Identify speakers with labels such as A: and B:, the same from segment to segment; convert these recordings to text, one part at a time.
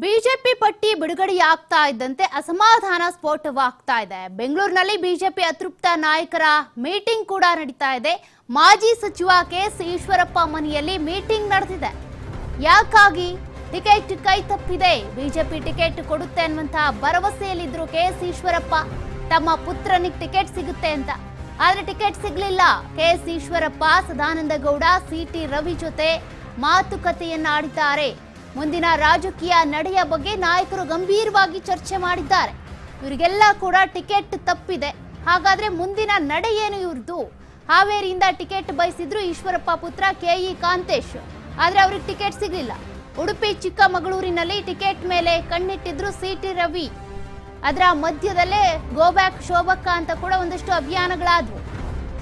A: BJP ಪಟ್ಟಿ ಬಿಡುಗಡೆಯಾಗ್ತಾ ಇದ್ದಂತೆ ಅಸಮಾಧಾನ ಸ್ಫೋಟವಾಗ್ತಾ ಇದೆ. ಬೆಂಗಳೂರಿನಲ್ಲಿ ಬಿಜೆಪಿ ಅತೃಪ್ತ ನಾಯಕರ ಮೀಟಿಂಗ್ ಕೂಡ ನಡೀತಾ ಇದೆ. ಮಾಜಿ ಸಚಿವ ಕೆಎಸ್ ಈಶ್ವರಪ್ಪ ಮನೆಯಲ್ಲಿ ಮೀಟಿಂಗ್ ನಡೆದಿದೆ. ಯಾಕಾಗಿ ಟಿಕೆಟ್ ಕೈ ತಪ್ಪಿದೆ? ಬಿಜೆಪಿ ಟಿಕೆಟ್ ಕೊಡುತ್ತೆ ಅನ್ನುವಂತಹ ಭರವಸೆಯಲ್ಲಿದ್ರು ಕೆಎಸ್ ಈಶ್ವರಪ್ಪ. ತಮ್ಮ ಪುತ್ರನಿಗೆ ಟಿಕೆಟ್ ಸಿಗುತ್ತೆ ಅಂತ. ಆದ್ರೆ ಟಿಕೆಟ್ ಸಿಗ್ಲಿಲ್ಲ. K S Eshwarappa, Sadananda Gowda, C T Ravi ಜೊತೆ ಮಾತುಕತೆಯನ್ನ ಆಡಿದ್ದಾರೆ ಮುಂದಿನ ರಾಜಕೀಯ ನಡೆಯ ಬಗ್ಗೆ ನಾಯಕರು ಗಂಭೀರವಾಗಿ ಚರ್ಚೆ ಮಾಡಿದ್ದಾರೆ. ಇವರಿಗೆಲ್ಲ ಕೂಡ ಟಿಕೆಟ್ ತಪ್ಪಿದೆ. ಹಾಗಾದ್ರೆ ಮುಂದಿನ ನಡೆ ಏನು ಇವ್ರದ್ದು? ಹಾವೇರಿಯಿಂದ ಟಿಕೆಟ್ ಬಯಸಿದ್ರು ಈಶ್ವರಪ್ಪ ಪುತ್ರ ಕೆ ಇ ಕಾಂತೇಶ್. ಆದ್ರೆ ಅವ್ರಿಗೆ ಟಿಕೆಟ್ ಸಿಗ್ಲಿಲ್ಲ. ಉಡುಪಿ, ಚಿಕ್ಕಮಗಳೂರಿನಲ್ಲಿ ಟಿಕೆಟ್ ಮೇಲೆ ಕಣ್ಣಿಟ್ಟಿದ್ರು ಸಿಟಿ ರವಿ. ಅದರ ಮಧ್ಯದಲ್ಲೇ ಗೋಬ್ಯಾಕ್ ಶೋಭಕ್ಕ ಅಂತ ಕೂಡ ಒಂದಷ್ಟು ಅಭಿಯಾನಗಳಾದ್ವು.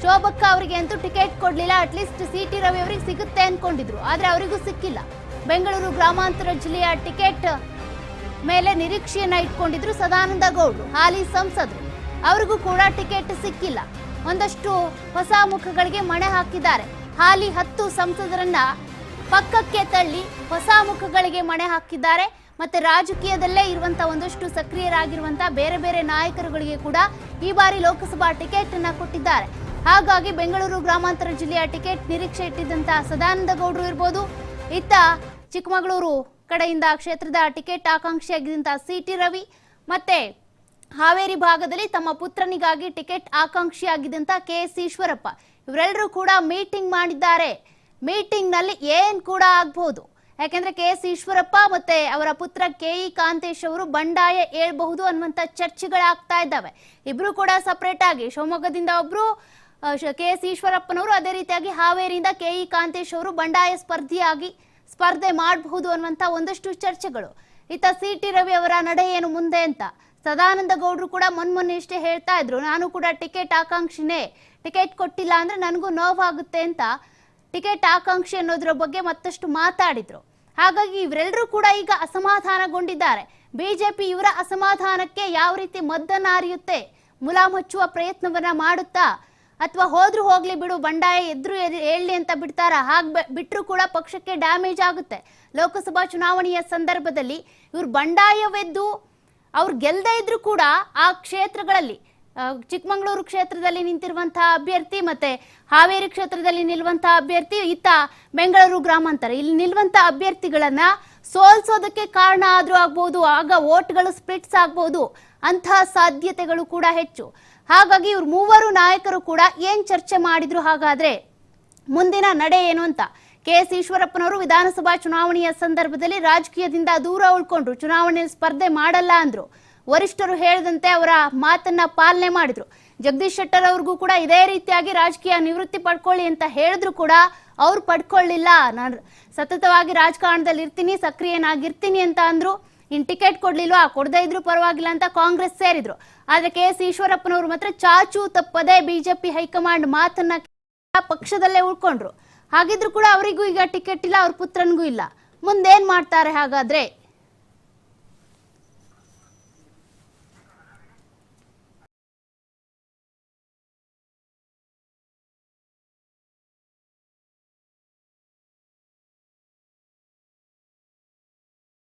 A: ಶೋಭಕ್ಕ ಅವರಿಗೆ ಅಂತೂ ಟಿಕೆಟ್ ಕೊಡ್ಲಿಲ್ಲ. ಅಟ್ಲೀಸ್ಟ್ ಸಿ ಟಿ ರವಿ ಅವರಿಗೆ ಸಿಗುತ್ತೆ ಅನ್ಕೊಂಡಿದ್ರು. ಆದ್ರೆ ಅವರಿಗೂ ಸಿಕ್ಕಿಲ್ಲ. ಬೆಂಗಳೂರು ಗ್ರಾಮಾಂತರ ಜಿಲ್ಲೆಯ ಟಿಕೆಟ್ ಮೇಲೆ ನಿರೀಕ್ಷೆಯನ್ನ ಇಟ್ಕೊಂಡಿದ್ರು ಸದಾನಂದ ಗೌಡ್ರು, ಹಾಲಿ ಸಂಸದರು. ಅವ್ರಿಗೂ ಕೂಡ ಟಿಕೆಟ್ ಸಿಕ್ಕಿಲ್ಲ. ಒಂದಷ್ಟು ಹೊಸ ಮುಖಗಳಿಗೆ ಮಣೆ ಹಾಕಿದ್ದಾರೆ. ಹಾಲಿ ಹತ್ತು ಸಂಸದರನ್ನ ಪಕ್ಕಕ್ಕೆ ತಳ್ಳಿ ಹೊಸ ಮುಖಗಳಿಗೆ ಮಣೆ ಹಾಕಿದ್ದಾರೆ. ಮತ್ತೆ ರಾಜಕೀಯದಲ್ಲೇ ಇರುವಂತ ಒಂದಷ್ಟು ಸಕ್ರಿಯರಾಗಿರುವಂತಹ ಬೇರೆ ಬೇರೆ ನಾಯಕರುಗಳಿಗೆ ಕೂಡ ಈ ಬಾರಿ ಲೋಕಸಭಾ ಟಿಕೆಟ್ ಅನ್ನ ಕೊಟ್ಟಿದ್ದಾರೆ. ಹಾಗಾಗಿ ಬೆಂಗಳೂರು ಗ್ರಾಮಾಂತರ ಜಿಲ್ಲೆಯ ಟಿಕೆಟ್ ನಿರೀಕ್ಷೆ ಇಟ್ಟಿದ್ದಂತಹ ಸದಾನಂದ ಗೌಡ್ರು ಇರ್ಬೋದು. ಇತ್ತ ಚಿಕ್ಕಮಗಳೂರು ಕಡೆಯಿಂದ ಕ್ಷೇತ್ರದ ಟಿಕೆಟ್ ಆಕಾಂಕ್ಷಿಯಾಗಿದ್ದಂಥ ಸಿ ಟಿ ರವಿ ಮತ್ತೆ ಹಾವೇರಿ ಭಾಗದಲ್ಲಿ ತಮ್ಮ ಪುತ್ರನಿಗಾಗಿ ಟಿಕೆಟ್ ಆಕಾಂಕ್ಷಿಯಾಗಿದ್ದಂತ ಕೆ ಎಸ್ ಈಶ್ವರಪ್ಪ. ಇವರೆಲ್ಲರೂ ಕೂಡ ಮೀಟಿಂಗ್ ಮಾಡಿದ್ದಾರೆ. ಮೀಟಿಂಗ್ನಲ್ಲಿ ಏನ್ ಕೂಡ ಆಗ್ಬೋದು. ಯಾಕೆಂದ್ರೆ ಕೆ ಎಸ್ ಈಶ್ವರಪ್ಪ ಮತ್ತೆ ಅವರ ಪುತ್ರ ಕೆ ಇ ಕಾಂತೇಶ್ ಅವರು ಬಂಡಾಯ ಹೇಳ್ಬಹುದು ಅನ್ನುವಂತ ಚರ್ಚೆಗಳಾಗ್ತಾ ಇದ್ದಾವೆ. ಇಬ್ರು ಕೂಡ ಸಪರೇಟ್ ಆಗಿ ಶಿವಮೊಗ್ಗದಿಂದ ಒಬ್ರು ಕೆ ಎಸ್ ಈಶ್ವರಪ್ಪನವರು, ಅದೇ ರೀತಿಯಾಗಿ ಹಾವೇರಿಯಿಂದ ಕೆ ಇ ಕಾಂತೇಶ್ ಅವರು ಬಂಡಾಯ ಸ್ಪರ್ಧಿಯಾಗಿ ಸ್ಪರ್ಧೆ ಮಾಡಬಹುದು ಅನ್ನುವಂತ ಒಂದಷ್ಟು ಚರ್ಚೆಗಳು. ಇತ್ತ ಸಿ ಟಿ ರವಿ ಅವರ ನಡೆ ಏನು ಮುಂದೆ ಅಂತ ಸದಾನಂದ ಗೌಡ್ರು ಕೂಡ ಮೊನ್ಮೊನ್ನೆ ಇಷ್ಟೇ ಹೇಳ್ತಾ ಇದ್ರು. ನಾನು ಕೂಡ ಟಿಕೆಟ್ ಆಕಾಂಕ್ಷಿನೇ, ಟಿಕೆಟ್ ಕೊಟ್ಟಿಲ್ಲ ಅಂದ್ರೆ ನನಗೂ ನೋವಾಗುತ್ತೆ ಅಂತ ಟಿಕೆಟ್ ಆಕಾಂಕ್ಷಿ ಅನ್ನೋದ್ರ ಬಗ್ಗೆ ಮತ್ತಷ್ಟು ಮಾತಾಡಿದ್ರು. ಹಾಗಾಗಿ ಇವರೆಲ್ಲರೂ ಕೂಡ ಈಗ ಅಸಮಾಧಾನಗೊಂಡಿದ್ದಾರೆ. ಬಿಜೆಪಿ ಇವರ ಅಸಮಾಧಾನಕ್ಕೆ ಯಾವ ರೀತಿ ಮದ್ದನ್ನ ಅರಿಯುತ್ತೆ ಮುಲಾಮ್ ಹಚ್ಚುವ ಪ್ರಯತ್ನವನ್ನ ಮಾಡುತ್ತಾ ಅಥವಾ ಹೋದ್ರೂ ಹೋಗ್ಲಿ ಬಿಡು, ಬಂಡಾಯ ಎದ್ರು ಹೇಳಲಿ ಅಂತ ಬಿಡ್ತಾರ? ಹಾಗ ಬೆ- ಬಿಟ್ರು ಕೂಡ ಪಕ್ಷಕ್ಕೆ ಡ್ಯಾಮೇಜ್ ಆಗುತ್ತೆ. ಲೋಕಸಭಾ ಚುನಾವಣೆಯ ಸಂದರ್ಭದಲ್ಲಿ ಇವ್ರು ಬಂಡಾಯವೆದ್ದು ಅವ್ರು ಗೆಲ್ದೇ ಇದ್ರು ಕೂಡ ಆ ಕ್ಷೇತ್ರಗಳಲ್ಲಿ ಚಿಕ್ಕಮಗಳೂರು ಕ್ಷೇತ್ರದಲ್ಲಿ ನಿಂತಿರುವಂತಹ ಅಭ್ಯರ್ಥಿ ಮತ್ತೆ ಹಾವೇರಿ ಕ್ಷೇತ್ರದಲ್ಲಿ ನಿಲ್ಲುವಂತಹ ಅಭ್ಯರ್ಥಿ ಇತ್ತ ಬೆಂಗಳೂರು ಗ್ರಾಮಾಂತರ. ಇಲ್ಲಿ ನಿಲ್ಲುವಂತಹ ಅಭ್ಯರ್ಥಿಗಳನ್ನ ಸೋಲ್ಸೋದಕ್ಕೆ ಕಾರಣ ಆದರೂ ಆಗ್ಬಹುದು ಆಗ ಓಟ್ಗಳು ಸ್ಪ್ಲಿಟ್ಸ್ ಆಗ್ಬಹುದು ಅಂತಹ ಸಾಧ್ಯತೆಗಳು ಕೂಡ ಹೆಚ್ಚು. ಹಾಗಾಗಿ ಇವ್ರು ಮೂವರು ನಾಯಕರು ಕೂಡ ಏನ್ ಚರ್ಚೆ ಮಾಡಿದ್ರು ಹಾಗಾದ್ರೆ ಮುಂದಿನ ನಡೆ ಏನು ಅಂತ. ಕೆ ಎಸ್ ಈಶ್ವರಪ್ಪನವರು ವಿಧಾನಸಭಾ ಚುನಾವಣೆಯ ಸಂದರ್ಭದಲ್ಲಿ ರಾಜಕೀಯದಿಂದ ದೂರ ಉಳ್ಕೊಂಡ್ರು ಚುನಾವಣೆಯಲ್ಲಿ ಸ್ಪರ್ಧೆ ಮಾಡಲ್ಲ ಅಂದ್ರು. ವರಿಷ್ಠರು ಹೇಳಿದಂತೆ ಅವರ ಮಾತನ್ನ ಪಾಲನೆ ಮಾಡಿದ್ರು. ಜಗದೀಶ್ ಶೆಟ್ಟರ್ ಅವ್ರಿಗೂ ಕೂಡ ಇದೇ ರೀತಿಯಾಗಿ ರಾಜಕೀಯ ನಿವೃತ್ತಿ ಪಡ್ಕೊಳ್ಳಿ ಅಂತ ಹೇಳಿದ್ರು ಕೂಡ ಅವ್ರು ಪಡ್ಕೊಳ್ಳಿಲ್ಲ. ನಾನು ಸತತವಾಗಿ ರಾಜಕಾರಣದಲ್ಲಿ ಇರ್ತೀನಿ, ಸಕ್ರಿಯನಾಗಿರ್ತೀನಿ ಅಂತ ಅಂದ್ರು. ಇನ್ ಟಿಕೆಟ್ ಕೊಡ್ಲಿಲ್ವಾ? ಕೊಡದೇ ಇದ್ರು ಪರವಾಗಿಲ್ಲ ಅಂತ ಕಾಂಗ್ರೆಸ್ ಸೇರಿದ್ರು. ಆದ್ರೆ ಕೆ ಎಸ್ ಈಶ್ವರಪ್ಪನವರು ಮಾತ್ರ ಚಾಚು ತಪ್ಪದೆ ಬಿಜೆಪಿ ಹೈಕಮಾಂಡ್ ಮಾತನ್ನ ಪಕ್ಷದಲ್ಲೇ ಉಳ್ಕೊಂಡ್ರು. ಹಾಗಿದ್ರು ಕೂಡ ಅವರಿಗೂ ಈಗ ಟಿಕೆಟ್ ಇಲ್ಲ, ಅವ್ರ ಪುತ್ರನಿಗೂ ಇಲ್ಲ. ಮುಂದೇನ್ ಮಾಡ್ತಾರೆ ಹಾಗಾದ್ರೆ?